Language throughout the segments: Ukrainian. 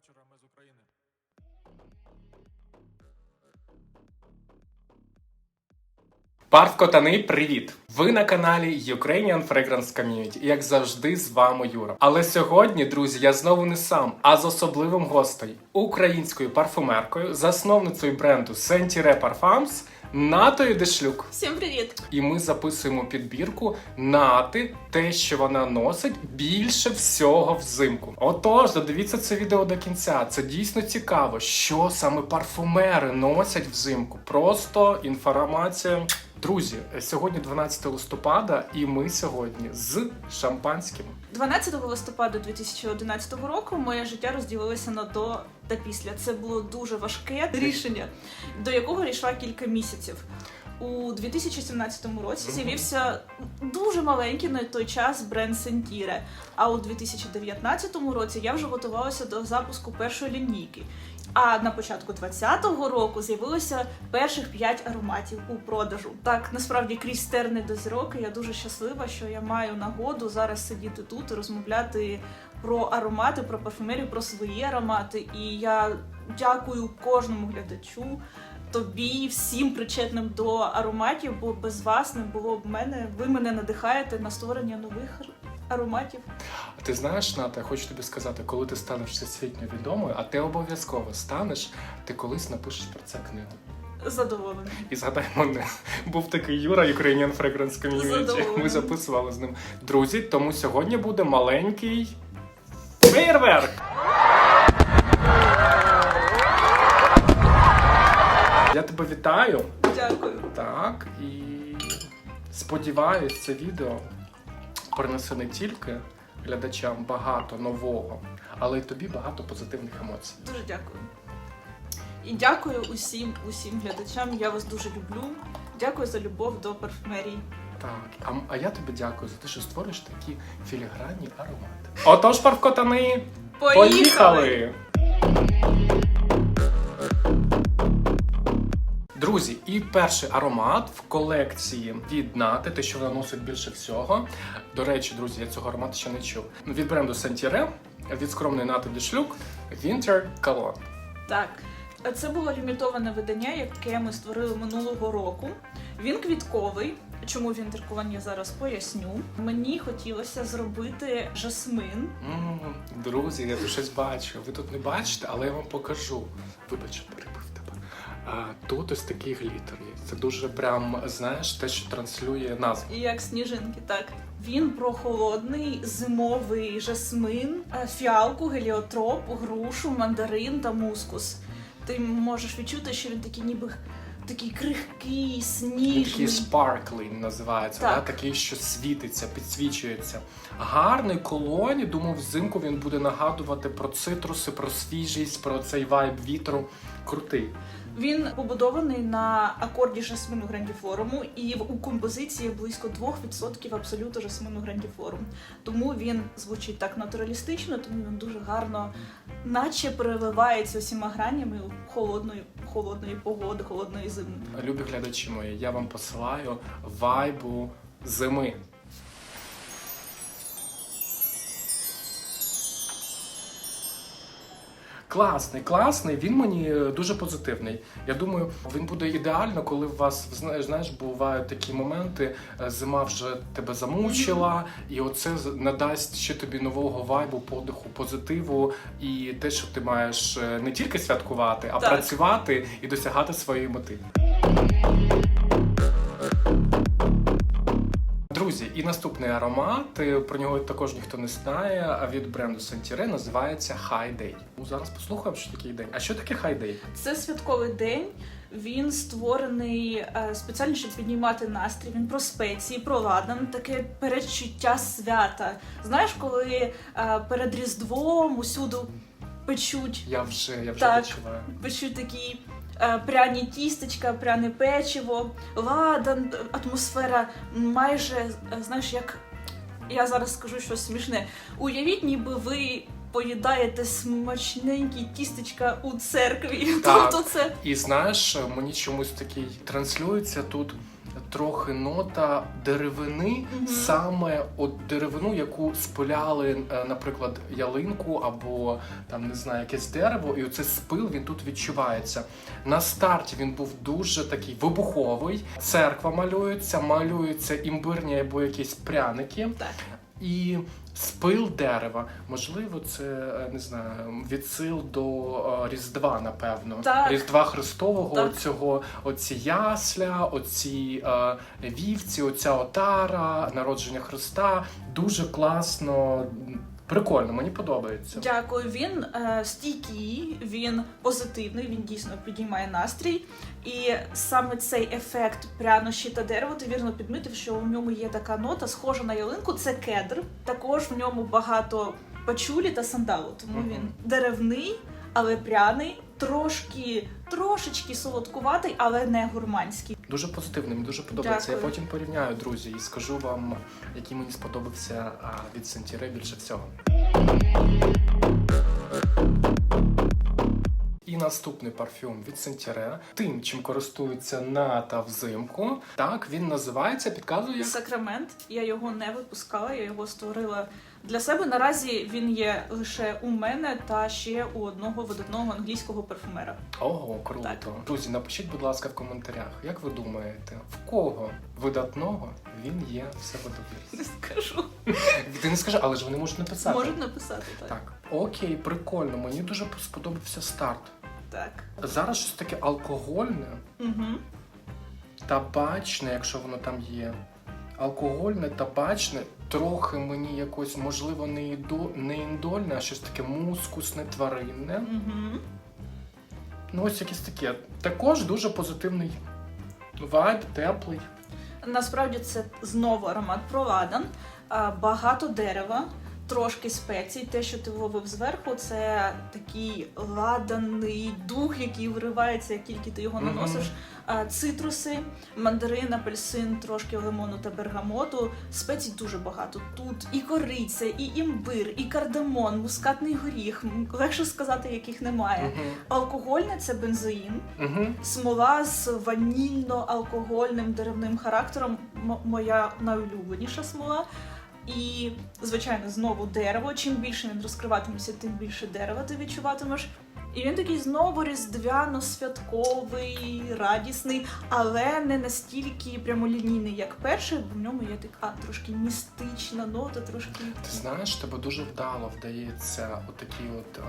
вечора. Ми з України. Парфкотани, привіт! Ви на каналі Ukrainian Fragrance Community. Як завжди, з вами Юра. Але сьогодні, друзі, я знову не сам, а з особливим гостею, українською парфумеркою, засновницею бренду Sentire Parfums Натою Дешлюк. Всім привіт! І ми записуємо підбірку Нати, те, що вона носить більше всього взимку. Отож, додивіться це відео до кінця. Це дійсно цікаво, що саме парфумери носять взимку. Просто інформація. Друзі, сьогодні 12 листопада, і ми сьогодні з шампанським. 12 листопада 2011 року моє життя розділилося на до та після. Це було дуже важке рішення, до якого йшла кілька місяців. У 2017 році з'явився дуже маленький на той час бренд Сентіре. А у 2019 році я вже готувалася до запуску першої лінійки. А на початку 2020 року з'явилося перших 5 ароматів у продажу. Так, насправді крізь терни до зірок я дуже щаслива, що я маю нагоду зараз сидіти тут і розмовляти про аромати, про парфумерію, про свої аромати. І я дякую кожному глядачу. Тобі, всім причетним до ароматів, бо без вас не було б мене. Ви мене надихаєте на створення нових ароматів. А ти знаєш, Ната, я хочу тобі сказати, коли ти станеш всесвітньо відомою, а ти обов'язково станеш, ти колись напишеш про це книгу. Задоволена. І згадай мене, був такий Юра, Ukrainian Fragrance Community. Ми записували з ним. Друзі, тому сьогодні буде маленький фейерверк. Я тебе вітаю. Дякую. Так, і сподіваюсь, це відео принесе не тільки глядачам багато нового, але й тобі багато позитивних емоцій. Дуже дякую. І дякую усім, усім глядачам. Я вас дуже люблю. Дякую за любов до парфумерії. Так, а, а я тобі дякую за те, що створиш такі філігранні аромати. Отож, парфкотани, поїхали! Друзі, і перший аромат в колекції від Нати, те, що вона носить більше всього. До речі, друзі, я цього аромату ще не чув. Від бренду Sentire, від скромної Нати Дешлюк, Winter Cologne. Так, це було лімітоване видання, яке ми створили минулого року. Він квітковий. Чому він теркований, я зараз поясню. Мені хотілося зробити жасмин. М, Друзі, я тут щось бачу. Ви тут не бачите, але я вам покажу. Вибач, я перебив тут ось такий глітер є. Це дуже прям, знаєш, те, що транслює назву. І як сніжинки, так. Він прохолодний, зимовий жасмин, е, фіалку, геліотроп, грушу, мандарин та мускус. Ти можеш відчути, що він такий ніби такий крихкий, сніжний. такий sparkling називається, Так. Да? такий, що світиться, підсвічується. Гарний колоні, думаю, взимку він буде нагадувати про цитруси, про свіжість, про цей вайб вітру. Крутий. Він побудований на акорді жасмину грандіфлоруму, і у композиції близько 2% абсолюту жасмину грандіфлорум. Тому він звучить так натуралістично, тому він дуже гарно, наче переливається усіма гранями холодної, холодної погоди, холодної зими. Любі глядачі мої, я вам посилаю вайбу зими. Класний, класний. Він мені е, дуже позитивний. Я думаю, він буде ідеально, коли у вас знаєш, бувають такі моменти. е, Зима вже тебе замучила, і оце надасть ще тобі нового вайбу, подиху, позитиву, і те, що ти маєш е, не тільки святкувати, а Так. працювати і досягати своєї мети. Друзі, і наступний аромат, про нього також ніхто не знає, а від бренду Sentire називається High Day. Ну, зараз послухаємо, що таке день. А що таке Day? Це святковий день. Він створений е, спеціально, щоб піднімати настрій. Він про спеції, про ладан, таке передчуття свята. Знаєш, коли е, перед Різдвом усюду печуть Я вже, я вже Так. відчуваю. печуть такі е, пряні тістечка, пряне печиво, ладан, атмосфера майже, знаєш, як я зараз скажу щось смішне. Уявіть, ніби ви поїдаєте смачненькі тістечка у церкві. Так. Тобто це І знаєш, мені чомусь такий транслюється тут трохи нота деревини, Мгм. саме от деревину, яку спиляли, е, наприклад, ялинку або там не знаю, якесь дерево, і оцей спил він тут відчувається. На старті він був дуже такий вибуховий. Церква малюється, малюються імбирні або якісь пряники. Так. І спил дерева, можливо, це е, не знаю, відсил до е, Різдва, напевно. Так. Різдва Христового, Так. оцього, оці ясля, оці е, вівці, оця отара, народження Христа. Дуже класно, прикольно, мені подобається. Дякую. Він е, стійкий, він позитивний, він дійсно підіймає настрій. І саме цей ефект прянощі та дерева, ти вірно підмітив, що у ньому є така нота, схожа на ялинку. Це кедр. Також в ньому багато пачулі та сандалу, тому Мгм. він деревний, але пряний, трошки, трошечки солодкуватий, але не гурманський. Дуже позитивно, мені дуже подобається. Я потім порівняю, друзі, і скажу вам, який мені сподобався від Сентіре більше всього. І наступний парфюм від Сентіре. Тим, чим користуються на та взимку. Так, він називається, підказує. як? Сакрамент. Я його не випускала, я його створила для себе. Наразі він є лише у мене та ще у одного видатного англійського парфумера. Ого, круто. Так. Друзі, напишіть, будь ласка, в коментарях, як ви думаєте, в кого видатного він є в себе? Не скажу. Ти не скажи, але ж вони можуть написати. Можуть написати так. Так, окей, прикольно. Мені дуже сподобався старт. Так. Зараз щось таке алкогольне, Угу. табачне, якщо воно там є. Алкогольне, табачне, трохи мені якось, можливо, не іду, не індольне, а щось таке мускусне, тваринне. Угу. Ну, ось якесь таке. Також дуже позитивний вайб, теплий. Насправді це знову аромат провадан, багато дерева. Трошки спецій, те, що ти ловив зверху, це такий ладаний дух, який виривається, як тільки ти його наносиш. А, Цитруси, мандарин, апельсин, трошки лимону та бергамоту. Спецій дуже багато. Тут і кориця, і імбир, і кардамон, мускатний горіх. Легше сказати, яких немає. Алкогольне це бензоїн. Смола з ванільно-алкогольним деревним характером м- моя найулюбленіша смола. І, звичайно, знову дерево. Чим більше він розкриватиметься, тим більше дерева ти відчуватимеш. І він такий знову різдвяно-святковий, радісний, але не настільки прямолінійний, як перший, бо в ньому є така трошки містична нота, трошки. Ти знаєш, тебе дуже вдало вдається отакі от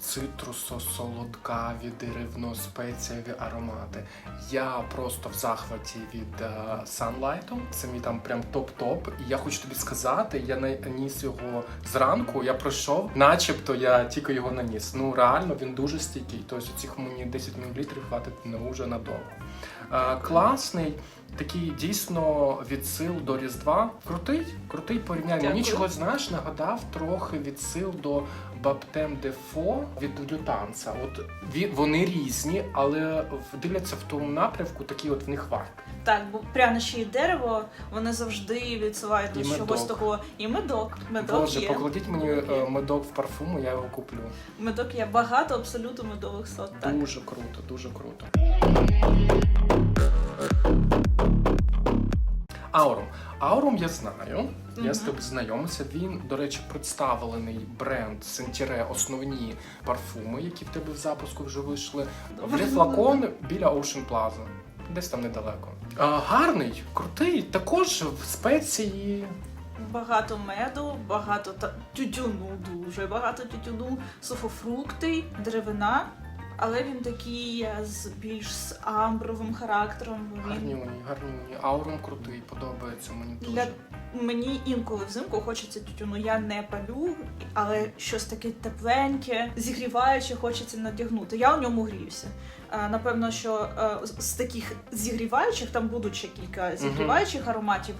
цитрусо-солодкаві, деревно-спецієві аромати. Я просто в захваті від Sunlight. Це мій там прям топ-топ. І я хочу тобі сказати, я наніс його зранку, я пройшов, начебто я тільки його наніс. Ну реально він дуже стійкий. Тобто цих мені 10 мл хватить на уже надовго. Е, класний. Такий дійсно відсил до Різдва. Крутий, крутий порівняння. Мені чогось знаєш, нагадав трохи відсил до Баптем Дефо від Лютанца. От вони різні, але дивляться в тому напрямку, такий от в них вайб. Так, бо прянощі і дерево вони завжди відсилають до І чогось медок. такого. І медок. Медок Боже, є. покладіть мені е, медок в парфуму, я його куплю. Медок є багато абсолютно медових сот. Так. Дуже круто, дуже круто. Аурум. Аурум я знаю. Я з Мгм. тобою знайомився. Він, до речі, представлений бренд Сентіре, основні парфуми, які в тебе в запуску вже вийшли. Добре. В флакон біля Ocean Plaza. Десь там недалеко. А, гарний, крутий, також в спеції. Багато меду, багато та тютюну, дуже багато тютюну, сухофрукти, деревина. Але він такий е, з більш з амбровим характером. Він вони. Аурум крутий, подобається мені дуже. для мені інколи взимку хочеться тютюну. Я не палю, але щось таке тепленьке, зігріваюче, хочеться надягнути. Я у ньому гріюся. Напевно, що е, з- таких зігріваючих там будуть ще кілька зігріваючих ароматів.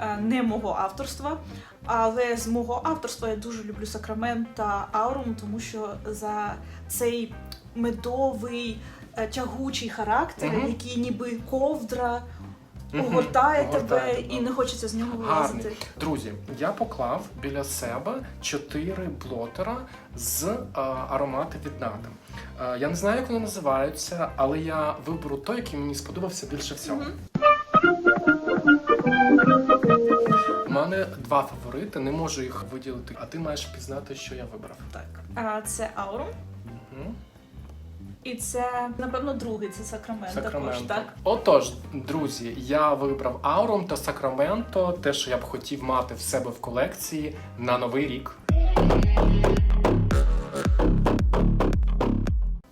е, Не мого авторства, але з мого авторства я дуже люблю сакрамент та аурум, тому що за цей медовий е, тягучий характер, Мгм. який ніби ковдра, огортає тебе Огортає тебе. і не хочеться з нього Гарний. Друзі, я поклав біля себе чотири блотера з е, аромати від Нада. Е, я не знаю, як вони називаються, але я виберу той, який мені сподобався більше всього. У мене два фаворити, не можу їх виділити, а ти маєш пізнати, що я вибрав. Так. А, це Аурум. І це, напевно, другий, це Сакраменто. Також, так? Отож, друзі, я вибрав Аурум та Сакраменто, те, що я б хотів мати в себе в колекції на новий рік.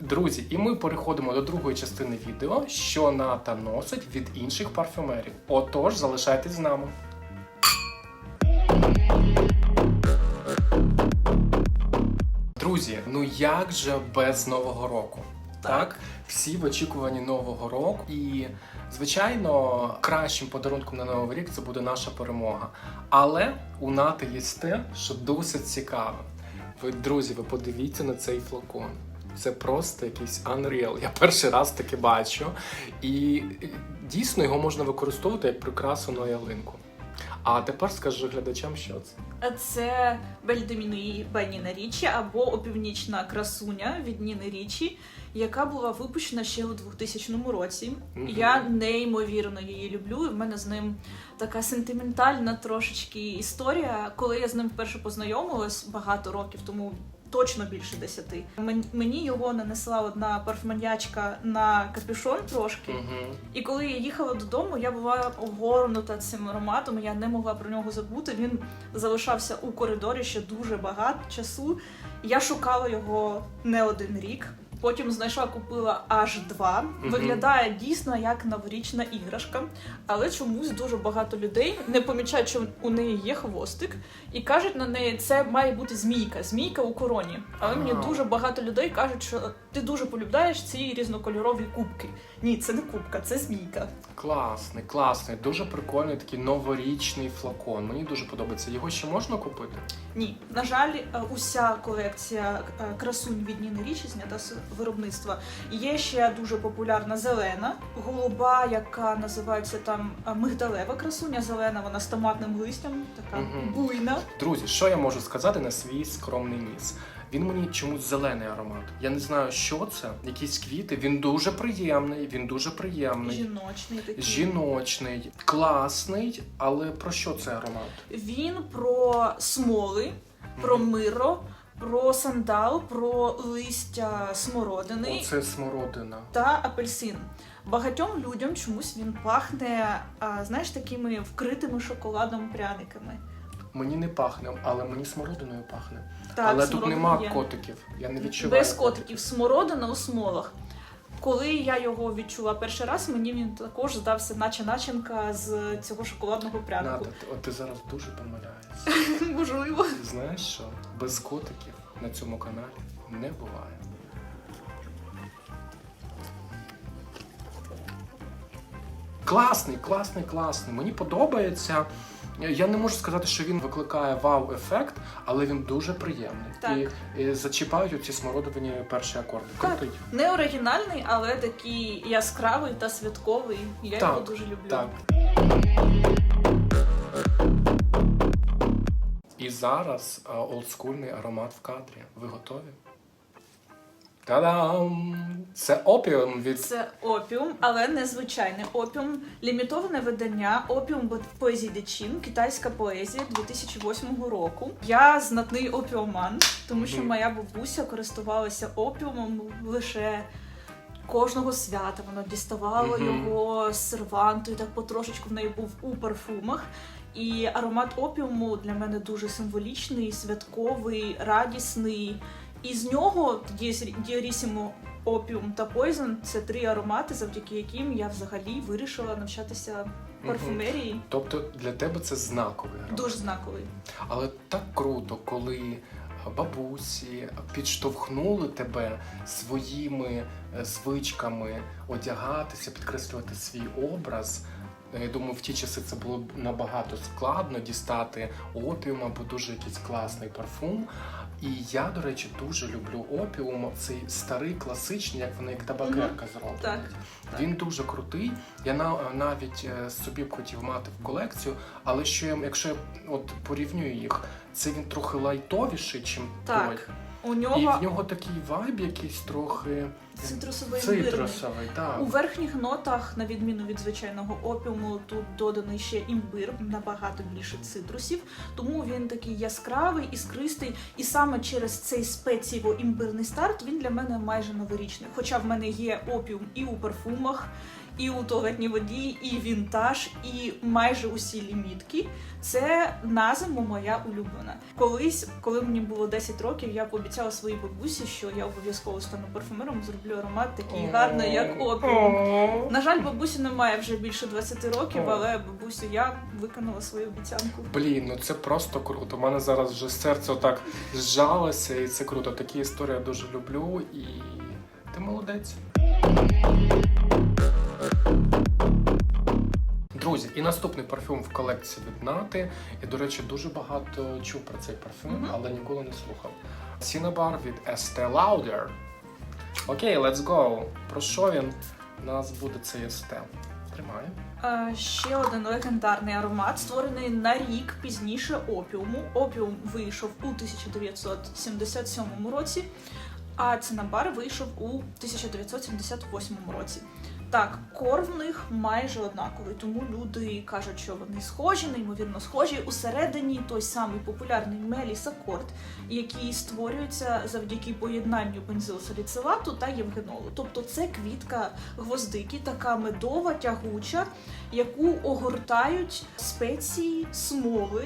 Друзі, і ми переходимо до другої частини відео, що Ната носить від інших парфюмерів. Отож, залишайтесь з нами. Друзі, ну як же без Нового року? Так. всі в очікуванні Нового року. І, звичайно, кращим подарунком на Новий рік це буде наша перемога. Але у Нати є те, що досить цікаве. Ви, друзі, ви подивіться на цей флакон. Це просто якийсь unreal. Я перший раз таке бачу. І дійсно його можна використовувати як прикрасу на ялинку. А тепер скажи глядачам, що це. Це Бельдеміни Беніна Річі або опівнічна красуня від Ніни Річі, яка була випущена ще у 2000 році. Мгм. Я неймовірно її люблю. І в мене з ним така сентиментальна трошечки історія. Коли я з ним вперше познайомилась багато років тому. Точно більше десяти. Мен- Мені його нанесла одна парфманячка на капюшон трошки. Угу. І коли я їхала додому, я була огорнута цим ароматом. Я не могла про нього забути. Він залишався у коридорі ще дуже багато часу. Я шукала його не один рік. Потім знайшла, купила аж два. Виглядає дійсно як новорічна іграшка, але чомусь дуже багато людей не помічають, що у неї є хвостик, і кажуть на неї, це має бути змійка, змійка у короні. Але мені дуже багато людей кажуть, що ти дуже полюбляєш ці різнокольорові кубки. Ні, це не кубка, це змійка. Класний, класний, дуже прикольний такий новорічний флакон. Мені дуже подобається. Його ще можна купити? Ні, на жаль, е, уся колекція е, красунь від Ніни Річі знята з виробництва. Є ще дуже популярна зелена, голуба, яка називається там е, мигдалева красуня. Зелена, вона з томатним листям, така Мгм. буйна. Друзі, що я можу сказати на свій скромний ніс? Він мені чомусь зелений аромат. Я не знаю, що це. Якісь квіти. Він дуже приємний. Він дуже приємний. Жіночний такий. Жіночний, класний, але про що це аромат? Він про смоли, про миро, про сандал, про листя смородини. Оце смородина. та апельсин. Багатьом людям чомусь він пахне, а, знаєш, такими вкритими шоколадом пряниками. Мені не пахне, але мені смородиною пахне. Так, але тут смородина нема є. котиків. Я не відчуваю. Без котиків. Смородина у смолах. Коли я його відчула перший раз, мені він також здався, наче начинка з цього шоколадного прянику. Ната, ти- от ти зараз дуже помиляєшся. Можливо. Знаєш що? Без котиків на цьому каналі не буває. Класний, класний, класний. Мені подобається. Я не можу сказати, що він викликає вау-ефект, але він дуже приємний. Так. І, і зачіпають оці смородовині перші акорди. Так. Крутий. Не оригінальний, але такий яскравий та святковий. Я Так, його дуже люблю. Так. І зараз а, олдскульний аромат в кадрі. Ви готові? Та-дам! Це опіум від Це опіум, але не звичайний опіум. Лімітоване видання опіум поезії Дечин, китайська поезія 2008 року. Я знатний опіоман, тому що моя бабуся користувалася опіумом лише. Кожного свята вона діставала Мгм. його з серванту, і так потрошечку в неї був у парфумах. І аромат опіуму для мене дуже символічний, святковий, радісний. І з нього Діорісімо Опіум та Poison – це три аромати, завдяки яким я взагалі вирішила навчатися парфумерії. Тобто для тебе це знаковий аромат. Дуже знаковий. Але так круто, коли бабусі підштовхнули тебе своїми е, звичками одягатися, підкреслювати свій образ. Е, Я думаю, в ті часи це було б набагато складно дістати опіум або дуже якийсь класний парфум. І я, до речі, дуже люблю опіум. Цей старий класичний, як вони як табакерка зроблені. Так, так. Він дуже крутий. Я на, навіть е, собі б хотів мати в колекцію, але що я, якщо я от порівнюю їх, це він трохи лайтовіший, чим Так. той. У І в нього такий вайб якийсь трохи цитрусовий імбирний. цитрусовий, так. У верхніх нотах, на відміну від звичайного опіуму, тут доданий ще імбир, набагато більше цитрусів, тому він такий яскравий, іскристий, і саме через цей спеціво імбирний старт він для мене майже новорічний. Хоча в мене є опіум і у парфумах, і у туалетній воді, і вінтаж, і майже усі лімітки. Це на зиму моя улюблена. Колись, коли мені було 10 років, я пообіцяла своїй бабусі, що я обов'язково стану парфумером, зроблю аромат такий гарний, як опіум. На жаль, бабусі немає вже більше 20 років, але бабусю я виконала свою обіцянку. Блін, ну це просто круто. У мене зараз вже серце отак зжалося, і це круто. Такі історії я дуже люблю, і ти молодець. Друзі, і наступний парфюм в колекції від Нати. Я, до речі, дуже багато чув про цей парфюм, Мгм. але ніколи не слухав. Cinnabar від Estee Lauder. Окей, let's go. Про що він? У нас буде цей Estee. Тримай. Е, ще один легендарний аромат, створений на рік пізніше опіуму. Опіум вийшов у 1977 році, а Цинабар вийшов у 1978 році. Так, кор в них майже однаковий, тому люди кажуть, що вони схожі, неймовірно схожі. Усередині той самий популярний Меліс Акорд, який створюється завдяки поєднанню бензилсаліцилату та євгенолу. Тобто це квітка гвоздики, така медова, тягуча, яку огортають спеції, смоли.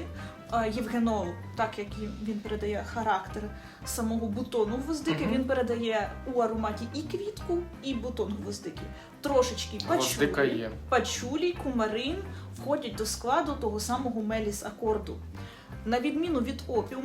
А Євгенол, так як він передає характер самого бутону гвоздики, Мгм. він передає у ароматі і квітку, і бутон гвоздики. Трошечки пачулі, є. пачулі, кумарин входять до складу того самого меліс акорду. На відміну від опіум,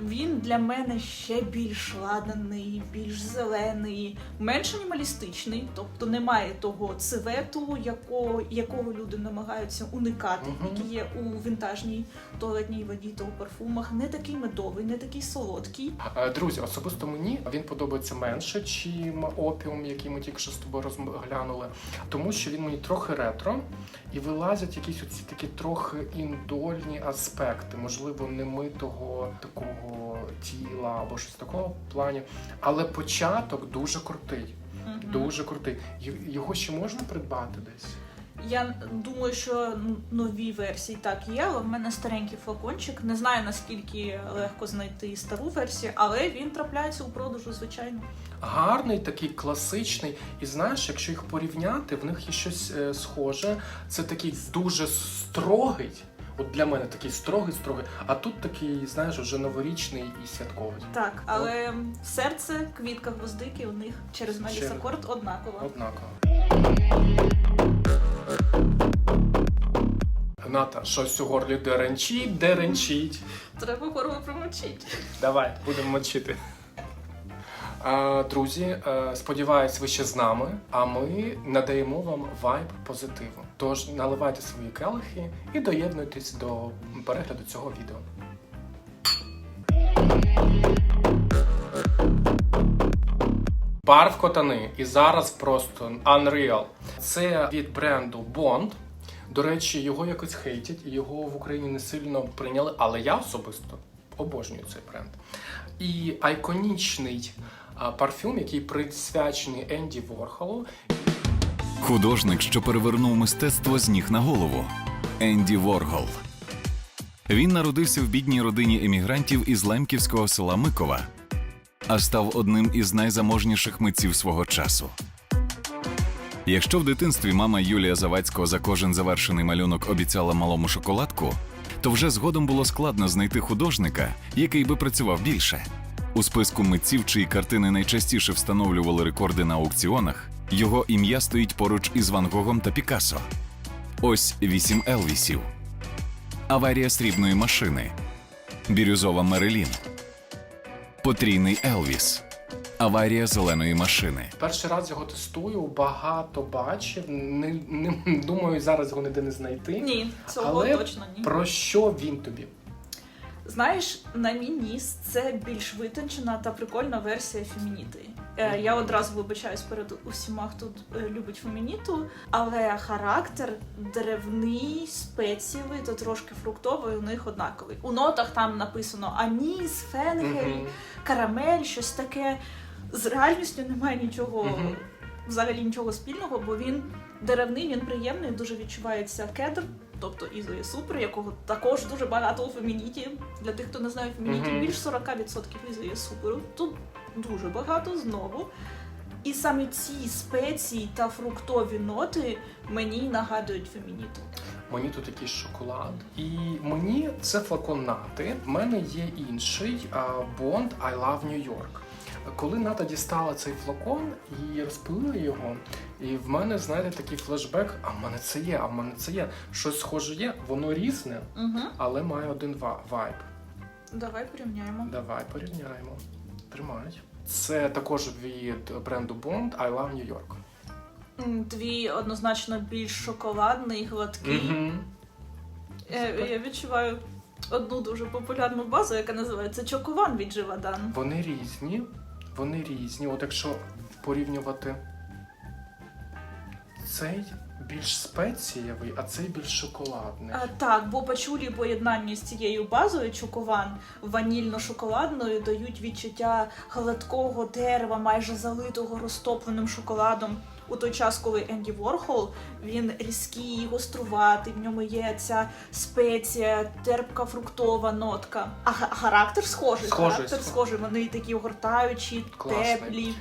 він для мене ще більш ладаний, більш зелений, менш анімалістичний, тобто немає того цвету, якого, якого люди намагаються уникати, Мгм. який є у вінтажній туалетній воді та у парфумах. Не такий медовий, не такий солодкий. Друзі, особисто мені він подобається менше, чим опіум, який ми тільки що з тобою розглянули, тому що він мені трохи ретро і вилазять якісь оці такі трохи індольні аспекти, можливо, немитого такого тіла або щось такого плані. Але початок дуже крутий. Мгм. Дуже крутий. Його ще можна придбати десь? Я думаю, що нові версії так є, але в мене старенький флакончик. Не знаю наскільки легко знайти стару версію, але він трапляється у продажу, звичайно. Гарний, такий класичний. І знаєш, якщо їх порівняти, в них є щось е, схоже. Це такий дуже строгий. От для мене такий строгий, строгий, а тут такий, знаєш, вже новорічний і святковий. Так, але серце, квітка гвоздики у них через Ще- Меліс Акорд однаково. Однаково. Ната, щось у горлі деренчить, деренчить. Треба горло промочити. Давай, будемо мочити. Друзі, е, сподіваюсь, ви ще з нами, а ми надаємо вам вайб позитиву. Тож наливайте свої келихи і доєднуйтесь до перегляду цього відео. Пар в котани. І зараз просто Unreal. Це від бренду Bond. До речі, його якось хейтять, його в Україні не сильно прийняли, але я особисто обожнюю цей бренд. І айконічний парфюм, який присвячений Енді Ворхолу. Художник, що перевернув мистецтво з ніг на голову Енді Воргол. Він народився в бідній родині емігрантів із лемківського села Микова, а став одним із найзаможніших митців свого часу. Якщо в дитинстві мама Юлія Завадського за кожен завершений малюнок обіцяла малому шоколадку, то вже згодом було складно знайти художника, який би працював більше. У списку митців, чиї картини найчастіше встановлювали рекорди на аукціонах, його ім'я стоїть поруч із Ван Гогом та Пікассо. Ось вісім Елвісів. Аварія срібної машини. Бірюзова Мерелін. Потрійний Елвіс. Аварія зеленої машини. Перший раз його тестую, багато бачив. Не, не думаю, зараз його ніде не знайти. Ні, цього Але точно ні. Про що він тобі? Знаєш, на мій ніс це більш витончена та прикольна версія фемініти. Е, я одразу вибачаюсь перед усіма, хто е, любить фемініту, але характер деревний, спецієвий та трошки фруктовий у них однаковий. У нотах там написано аніс, фенгель, карамель, щось таке. З реальністю немає нічого, взагалі нічого спільного, бо він деревний, він приємний, дуже відчувається кедр, тобто ізої супер, якого також дуже багато у фемініті. Для тих, хто не знає фемініті, більш 40% ізої суперу. Тут дуже багато знову. І саме ці спеції та фруктові ноти мені нагадують фемініту. Мені тут якийсь шоколад, і мені це флакон нати. В мене є інший Bond I Love New York. Коли Ната дістала цей флакон і розпилила його, і в мене, знаєте, такий флешбек, а в мене це є, а в мене це є. Щось схоже є, воно різне, Угу. але має один ва- вайб. Давай порівняємо. Давай порівняємо. Тримай. Це також від бренду Bond I Love New York. М, Твій однозначно більш шоколадний, гладкий. Угу. Е, Я відчуваю одну дуже популярну базу, яка називається Чокуван від Живадан. Вони різні, вони різні. От якщо порівнювати цей більш спецієвий, а цей більш шоколадний. А, так, бо пачулі поєднання з цією базою чокован ванільно-шоколадною дають відчуття гладкого дерева, майже залитого розтопленим шоколадом. У той час, коли Енді Ворхол, він різкий, гоструватий, в ньому є ця спеція, терпка фруктова нотка. А характер схожий. Схожий, характер схожий. Вони такі огортаючі, Класний. теплі.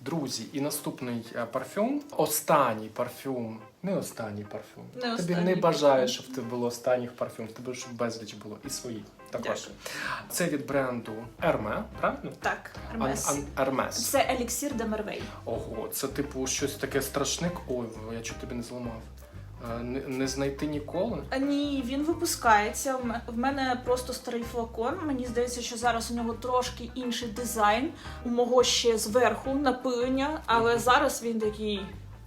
Друзі, і наступний е, парфюм. Останній парфюм. Не останній парфюм. Не Тобі останній не бажаю, щоб тебе було останніх парфюм, тебе щоб безліч було і свої. Також. Дякую. Це від бренду Hermès, правильно? Так, Ан- Hermes. Ан- Hermès. Це еліксір де Мервей. Ого, це типу щось таке страшне. Ой, я чуть тобі не зламав. Е, Не, не знайти ніколи. А, Ні, він випускається. В мене просто старий флакон. Мені здається, що зараз у нього трошки інший дизайн. У мого ще зверху напилення, але зараз він такий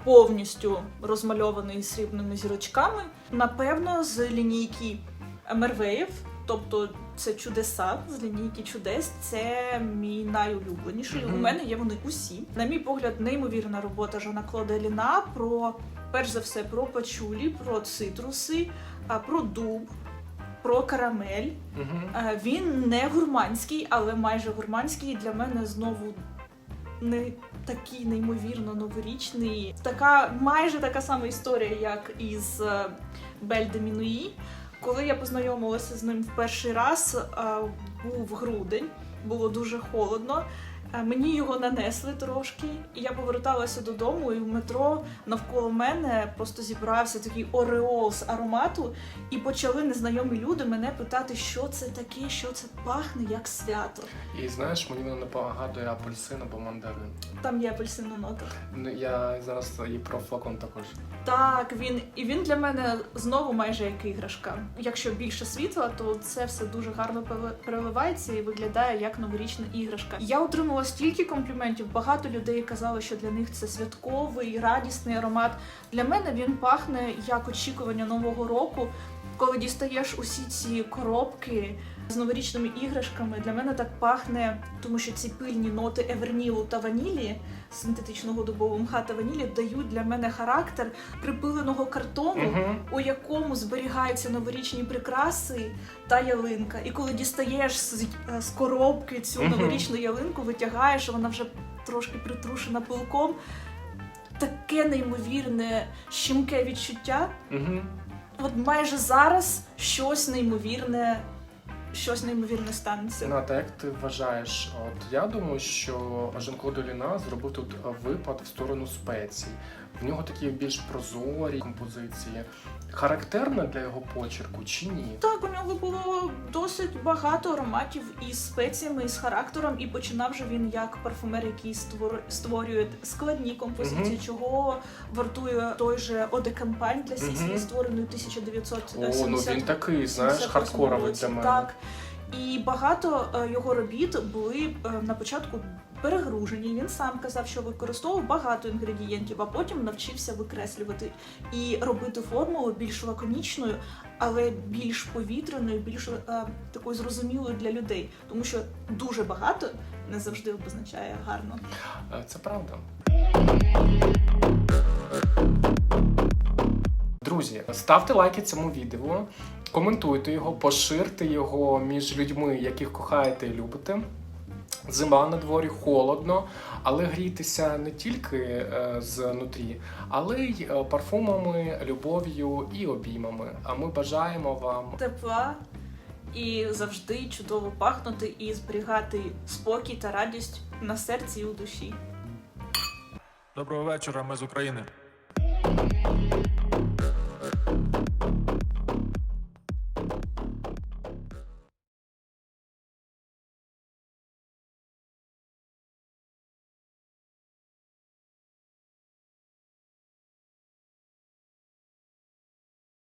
повністю розмальований срібними зірочками. Напевно, з лінійки Мервеїв, тобто це чудеса з лінійки чудес. Це мій найулюбленіший. Мгм. У мене є вони усі. На мій погляд, неймовірна робота Жана Клода Ліна про перш за все про пачулі, про цитруси, про дуб, про карамель. Угу. Він не гурманський, але майже гурманський. І Для мене знову не такий неймовірно новорічний. Така майже така сама історія, як із е, Бель де Мінуї. Коли я познайомилася з ним в перший раз, е, був грудень, було дуже холодно. Е, Мені його нанесли трошки, і я поверталася додому, і в метро навколо мене просто зібрався такий ореол з аромату, і почали незнайомі люди мене питати, що це таке, що це пахне як свято. І знаєш, мені воно не нагадує апельсин або мандарин. Там є апельсинна нота. Ну, Я зараз і про флакон також. Так, він і він для мене знову майже як іграшка. Якщо більше світла, то це все дуже гарно переливається і виглядає як новорічна іграшка. Я отримала стільки компліментів. Багато людей казали, що для них це святковий, радісний аромат. Для мене він пахне як очікування нового року. Коли дістаєш усі ці коробки з новорічними іграшками, для мене так пахне, тому що ці пильні ноти евернілу та ванілі, синтетичного дубового мха та ванілі, дають для мене характер припиленого картону, у якому зберігаються новорічні прикраси та ялинка. І коли дістаєш з, з коробки цю новорічну ялинку, витягаєш, вона вже трошки притрушена пилком. Таке неймовірне щемке відчуття. Угу. От майже зараз щось неймовірне, щось неймовірне станеться. Ната, як ти вважаєш? От я думаю, що Жан-Клод Оліна зробив тут випад в сторону спецій. В нього такі більш прозорі композиції. Характерна для його почерку чи ні? Так, у нього було досить багато ароматів із спеціями, і з характером, і починав же він як парфумер, який створ- створює складні композиції, Мгм. чого вартує той же Оде Кампань для Сісі, Мгм. створений у 1970 О, ну він такий, знаєш, хардкоровий для мене. Так. І багато е, його робіт були е, на початку перегружені. Він сам казав, що використовував багато інгредієнтів, а потім навчився викреслювати і робити формулу більш лаконічною, але більш повітряною, більш е, такою зрозумілою для людей. Тому що дуже багато не завжди обозначає гарно. Е, Це правда. Друзі, ставте лайки цьому відео, коментуйте його, поширте його між людьми, яких кохаєте і любите. Зима на дворі холодно, але грійтеся не тільки е, знутрі, але й е, парфумами, любов'ю і обіймами. А ми бажаємо вам Тепла і завжди чудово пахнути і зберігати спокій та радість на серці і у душі. Доброго вечора, ми з України.